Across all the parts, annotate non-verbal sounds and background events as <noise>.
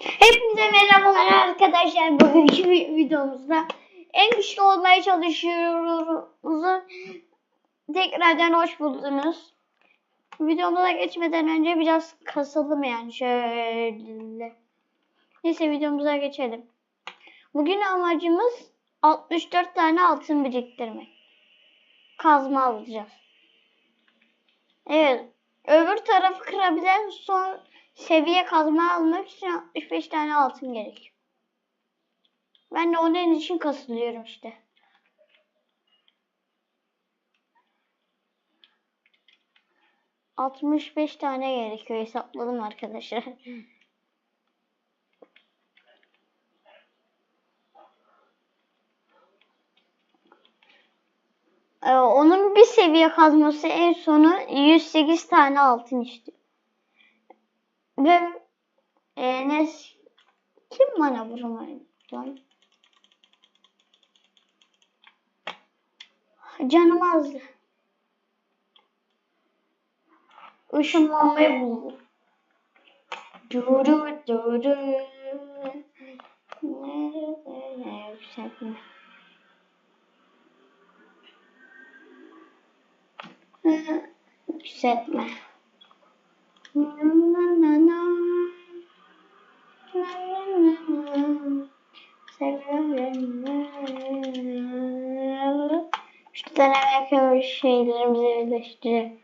Hepinize merhabalar arkadaşlar. Bugünkü vi- videomuzda en güçlü olmaya çalışıyoruz. Tekrardan hoş buldunuz. Videomuza geçmeden önce biraz kasalım yani şöyle. Neyse videomuza geçelim. Bugün amacımız 64 tane altın biriktirmek. Kazma alacağız. Evet. Öbür tarafı kırabilen son seviye kazma almak için 65 tane altın gerekiyor. Ben de onun için kasılıyorum işte. Altmış beş tane gerekiyor hesapladım arkadaşlar. Ee, onun bir seviye kazması en sonu 108 tane altın istiyor. Ve e, ne kim bana vurmayı lan? Canım azdı. Işınlanmayı buldu. Duru duru. Nerede yükseltme? Hı, Yükseltme. Şu denemek şeylerimizi birleştirelim.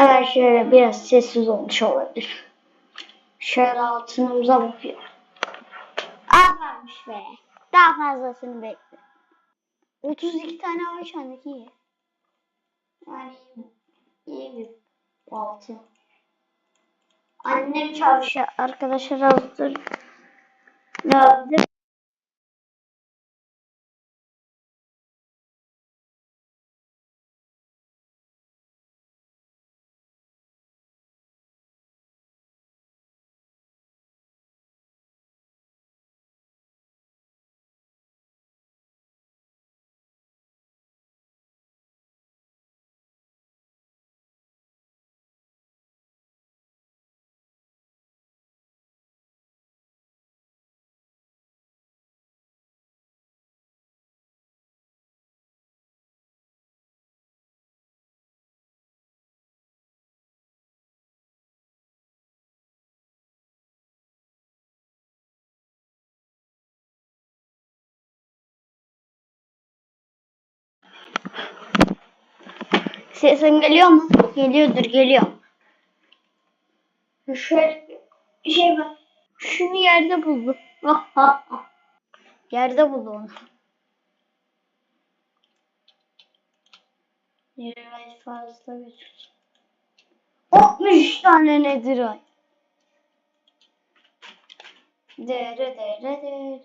Hemen şöyle biraz sessiz olmuş olabilir. Şöyle altınımıza bakıyor. Azalmış be. Daha fazlasını bekle. 32 tane var şu andaki iyi. Yani iyi bir altın. Annem çalışıyor. Arkadaşlar hazır. Lazım. Sesim geliyor mu? Geliyordur, geliyor. Şöyle bir şey var. Şunu yerde buldu. Ah. <laughs> Yerde buldu onu. Yere fazla götür. 63 tane nedir ay? Dere dere dere.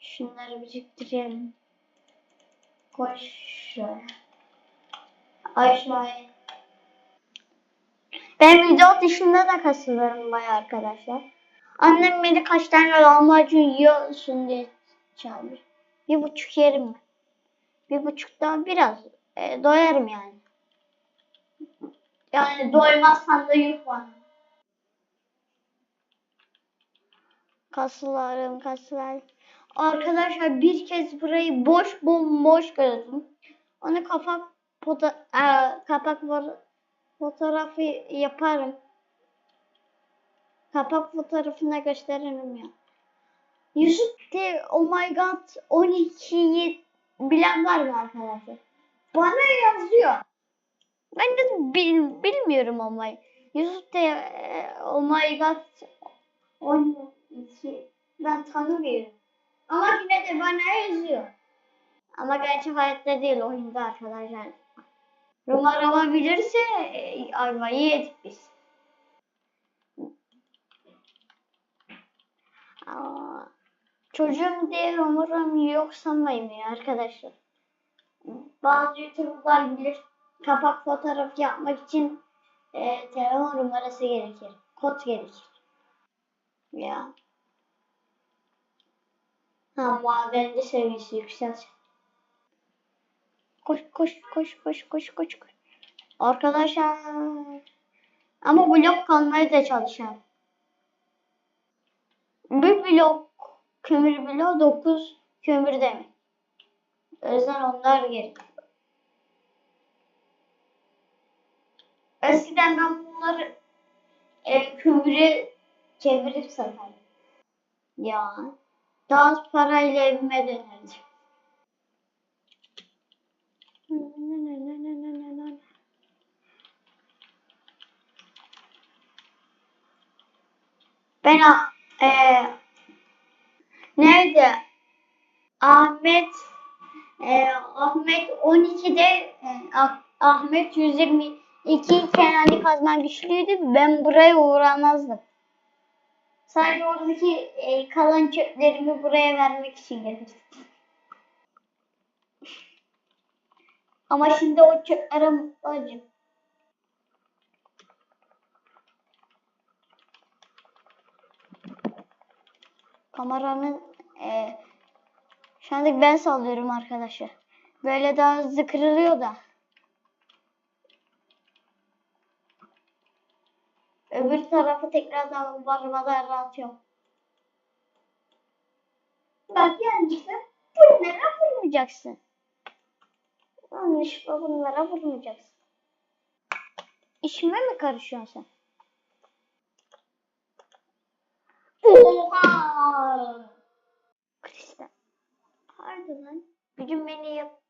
Şunları biriktirelim. Koş şuraya. Aşağıya. Ben video dışında da kasılırım bayağı arkadaşlar. Annem beni kaç tane lahmacun yiyorsun diye çağırıyor. Bir buçuk yerim ben. Bir buçuk daha biraz e, doyarım yani. Yani doymazsan da yuh bana. Kaslarım kaslar. Arkadaşlar bir kez burayı boş bomboş gördüm. Onu kapak foto e, kapak fo- fotoğrafı yaparım. Kapak fotoğrafına gösteririm ya. Yusuf de oh my god 12'yi bilen var mı arkadaşlar? Bana yazıyor. Ben de bil- bilmiyorum ama Yusuf de e, oh my god 12 ben tanımıyorum. Ama yine de bana yazıyor. Ama gerçek hayatta değil oyunda arkadaşlar. Numara bilirse e, ayvayı yedik biz. Çocuğum diye numaram yok sanmayın ya arkadaşlar. Bazı YouTuber'lar bilir kapak fotoğraf yapmak için e, telefon numarası gerekir. Kod gerekir. Ya. Ha madende seviyesi yükselsin. Koş koş koş koş koş koş koş. Arkadaşlar. Ama blok kalmaya da çalışalım. Bir blok kömür bloğu 9 kömür demek. O yüzden onlar gerek. Eskiden ben bunları e, kömüre çevirip satardım. Ya daha az parayla evime dönerdim. Ben e, nerede? Ahmet e, Ahmet 12'de e, Ah- Ahmet 122 iken Ali Kazman güçlüydü. Ben buraya uğramazdım. Sadece oradaki e, kalan çöplerimi buraya vermek için gelirdim. Ama şimdi o çöplere muhtacım. Kameranın e, şu anda ben sallıyorum arkadaşlar. Böyle daha hızlı kırılıyor da. Öbür tarafı tekrardan varmadan atıyorum. Bak yanlışlıkla bunlara vurmayacaksın. Yanlışlıkla bunlara vurmayacaksın. İşime mi karışıyorsun sen? Oha! Kristal. Harbi lan. Bir gün beni yap.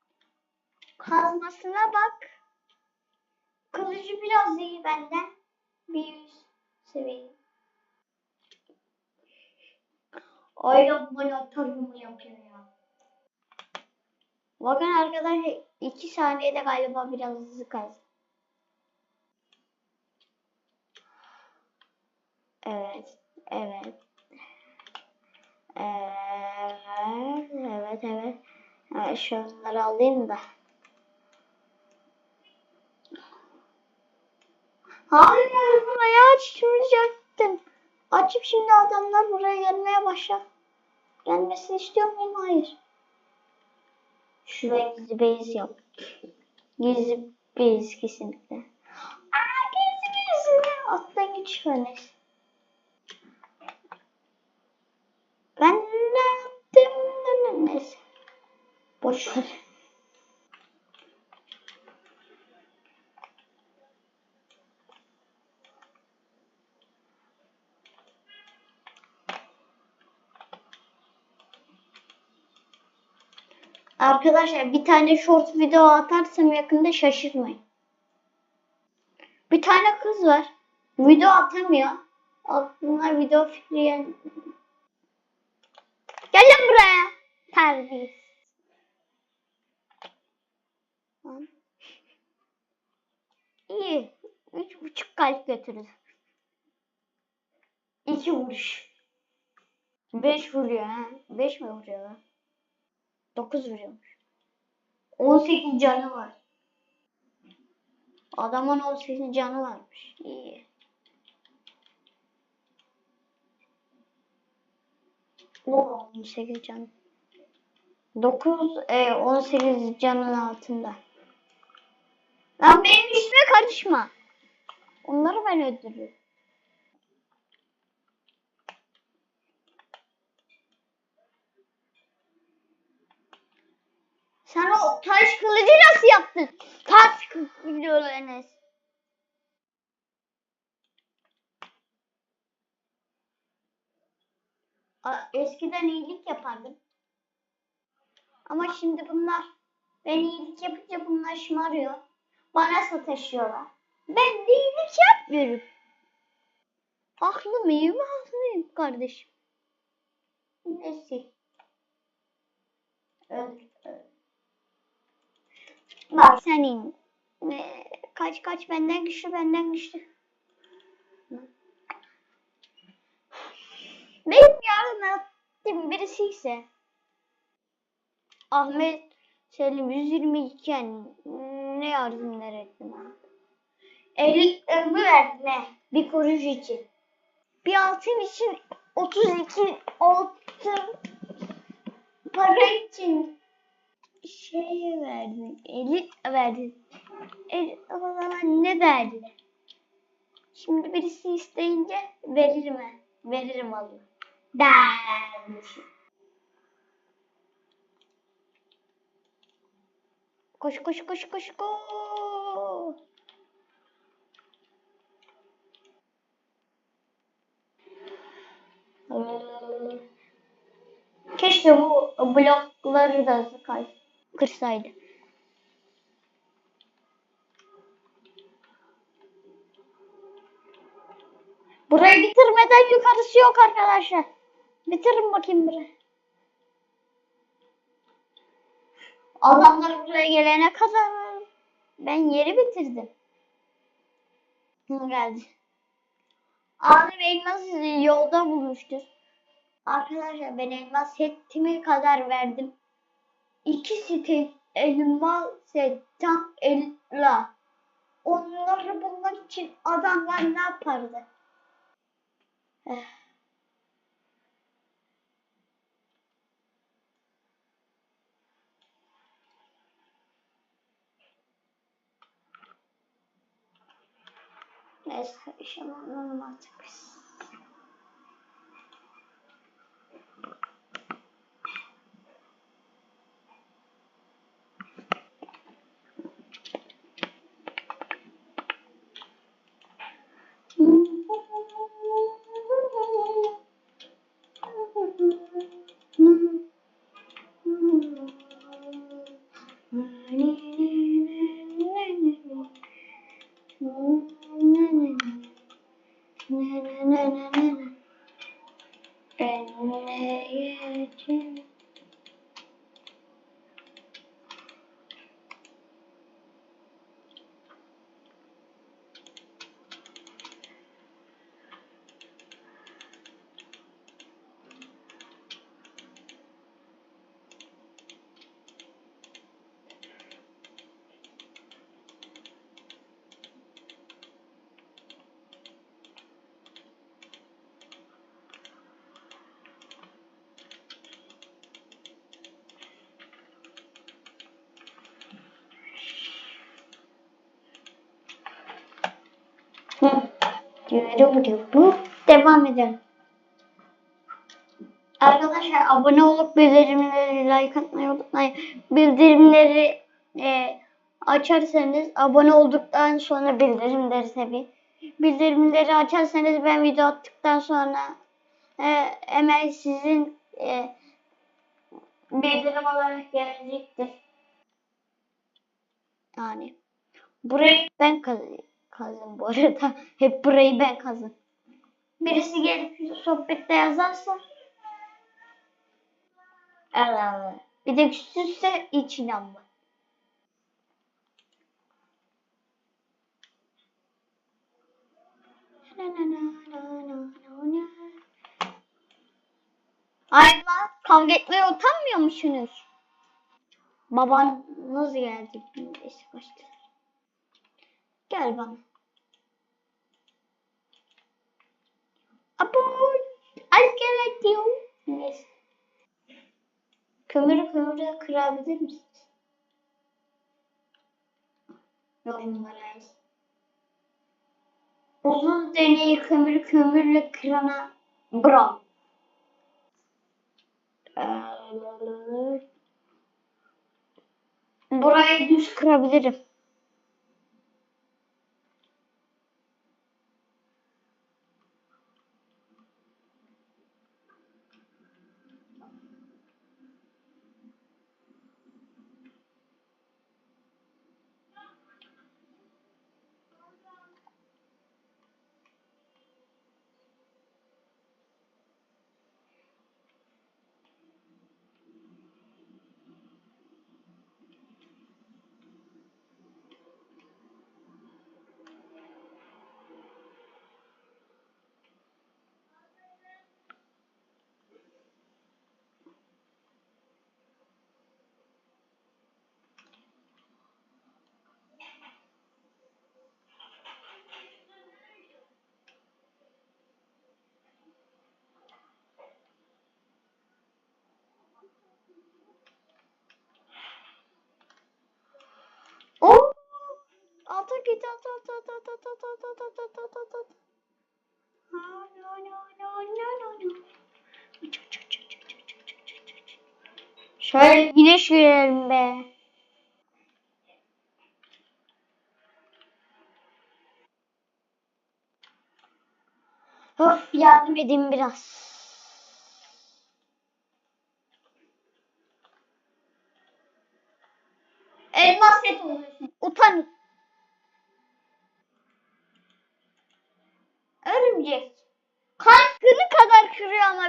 Kazmasına bak. Kılıcı biraz iyi benden. Bir yüz seviye. Ay bana atarım yapıyor ya. Bakın arkadaşlar iki saniyede galiba biraz hızlı kaz. Evet, evet. Evet, evet, evet. evet şunları alayım da. Hayır, buraya açmayacaktım. Açıp şimdi adamlar buraya gelmeye başlar. Gelmesini istiyor muyum? Hayır. Şuraya gizli base yap. Gizli base kesinlikle. Aa gizli base. Attan git şöyle. Ben ne yaptım? Neyse. Boş ver. Arkadaşlar bir tane short video atarsam yakında şaşırmayın. Bir tane kız var. Video atamıyor. Aklına video fikri gel. Gel lan buraya. Terbiyesiz. İyi. Üç buçuk kalp götürür. İki vuruş. Beş vuruyor ha. Beş mi vuruyor lan? Dokuz vuruyormuş. On sekiz canı var. Adamın on sekiz canı varmış. İyi. O 18 can. 9 e, 18 canın altında. Lan benim işime karışma. Onları ben öldürürüm. Sen o taş kılıcı nasıl yaptın? Taş kılıcı Enes. Eskiden iyilik yapardım. Ama şimdi bunlar ben iyilik yapınca bunlar şımarıyor. Bana sataşıyorlar. Ben de iyilik yapmıyorum. Haklı mıyım? Haklıyım kardeşim. Neyse. Öldür. Bak senin. Kaç kaç benden güçlü benden güçlü. Benim yardım ettiğim birisi ise Ahmet Selim 122 yani ne yardımlar ettim ha? Elik ömrü verdim he, bir kuruş için. Bir altın için 32 altın para için şey verdim. Elik verdim. El, o zaman ne derdi? Şimdi birisi isteyince veririm he. Veririm Allah. Dermişim. Koş koş koş koş koş. Keşke bu blokları da kay kırsaydı. Burayı bitirmeden yukarısı yok arkadaşlar. Bitirin bakayım burayı. Adamlar buraya gelene kadar ben yeri bitirdim. Hı, geldi. Abi elmas yolda bulmuştur. Arkadaşlar ben elmas setimi kadar verdim. İkisi tek elmas set tam ella. Onları bulmak için adamlar ne yapardı? Eh. Neyse işim anlamam artık. Bu devam edelim. Arkadaşlar abone olup bildirimleri like atmayı unutmayın. Bildirimleri e, açarsanız abone olduktan sonra bildirimleri tabi. Bildirimleri açarsanız ben video attıktan sonra e, hemen sizin e, bildirim olarak gelecektir. Yani burayı ben kaz kazın bu arada. <laughs> Hep burayı ben kazın. Birisi gelip sohbette yazarsa Allah. Bir de küçülse hiç inanma. Ay lan kavga etmeye utanmıyor musunuz? Babanız geldi. Neyse kaçtı. Gel bana. Apo, asker diyor. Neyse. Kömürü kömürü kırabilir misiniz? yorumlara. Uzun deneyi kömür kömürle kırana. Ee, Burayı düz kırabilirim. Oh! Alta git at at at at at at at at at at at at at. Şöyle güneş görelim be. Of yardım edin biraz.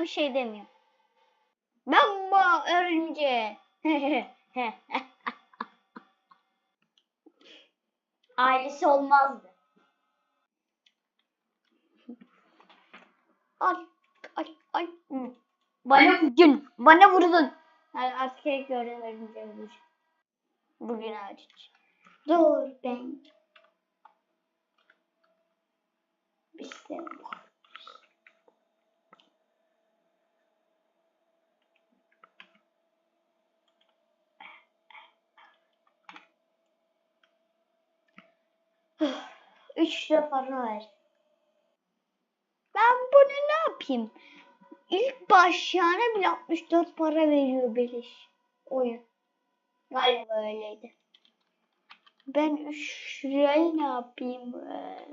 bir şey demiyor. Ben bu örümce. <laughs> Ailesi olmazdı. Ay ay ay. Bana vurdun. Bana vurdun. Yani askere göre örümceğimiz. Bugün hariç. Dur ben. İşte bu. 3 lira para ver. Ben bunu ne yapayım? İlk başlayana bile 64 para veriyor Beliş. Oyun. Galiba öyleydi. Ben 3 lirayı ne yapayım? Ee,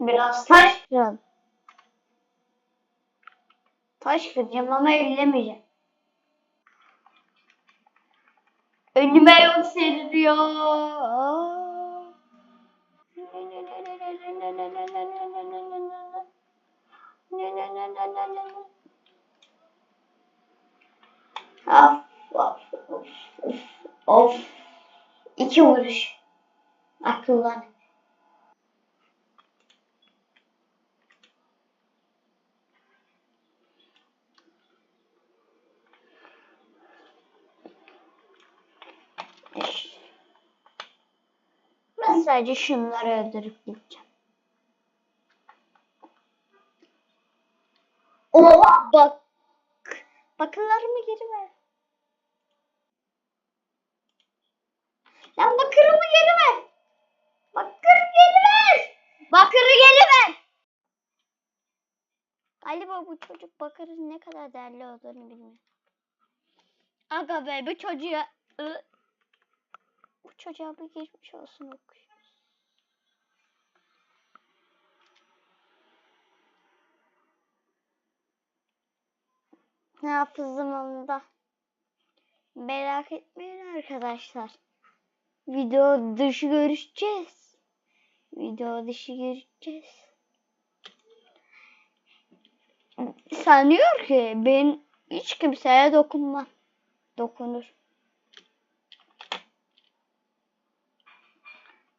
biraz taş. Taş kıracağım ama ellemeyeceğim. Önüme yol seriliyor. Of, of, of, of, of. İki vuruş. Akıllan. Ben sadece şunları öldürüp gideceğim. Oha bak. Bakırlarımı geri ver. Lan bakırımı geri ver. Bakır geri ver. Bakırı geri ver. Galiba bu çocuk bakırın ne kadar değerli olduğunu bilmiyor. Aga be bu çocuğa çocuğa bir geçmiş olsun okuyor. Ne yapızım onu da. Merak etmeyin arkadaşlar. Video dışı görüşeceğiz. Video dışı görüşeceğiz. Sanıyor ki ben hiç kimseye dokunmam. Dokunur.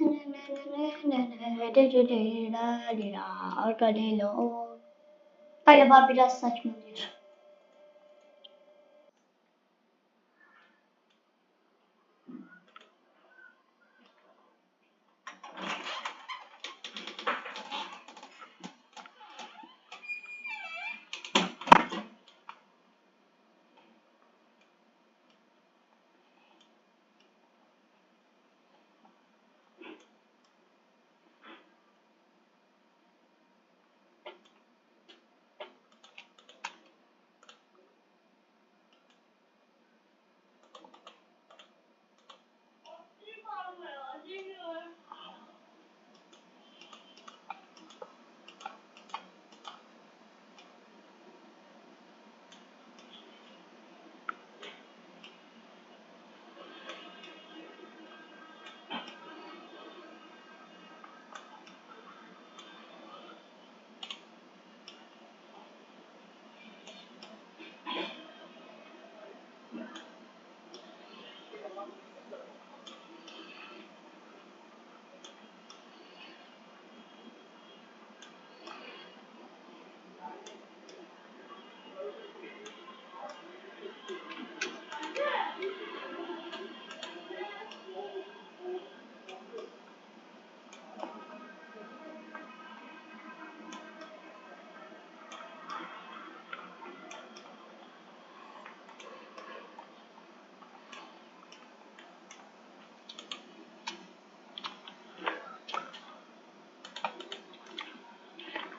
tı tı. Galiba biraz saçmalıyor.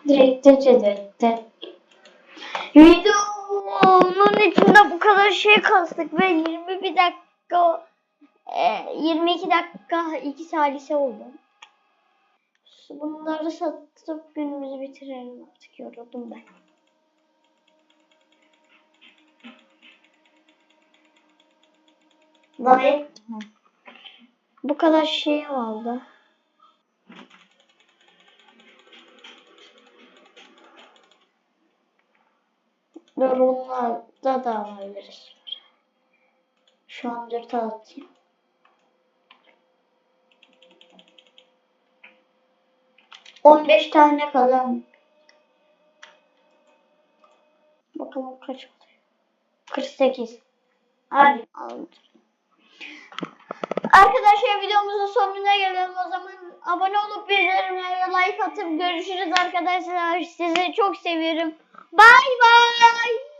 Direkt direkt Videonun içinde bu kadar şey kastık ve 21 dakika e, 22 dakika 2 salise oldu. Bunları satıp günümüzü bitirelim artık yoruldum ben. Like bu kadar şey oldu. Yorumlarda da alabiliriz. Şu an dört atayım. On beş tane kalan. Bakalım kaç oluyor. 48. Hadi aldım. Arkadaşlar videomuzun sonuna gelelim o zaman. Abone olup bildirimlere like atıp görüşürüz arkadaşlar. Sizi çok seviyorum. Bay bay.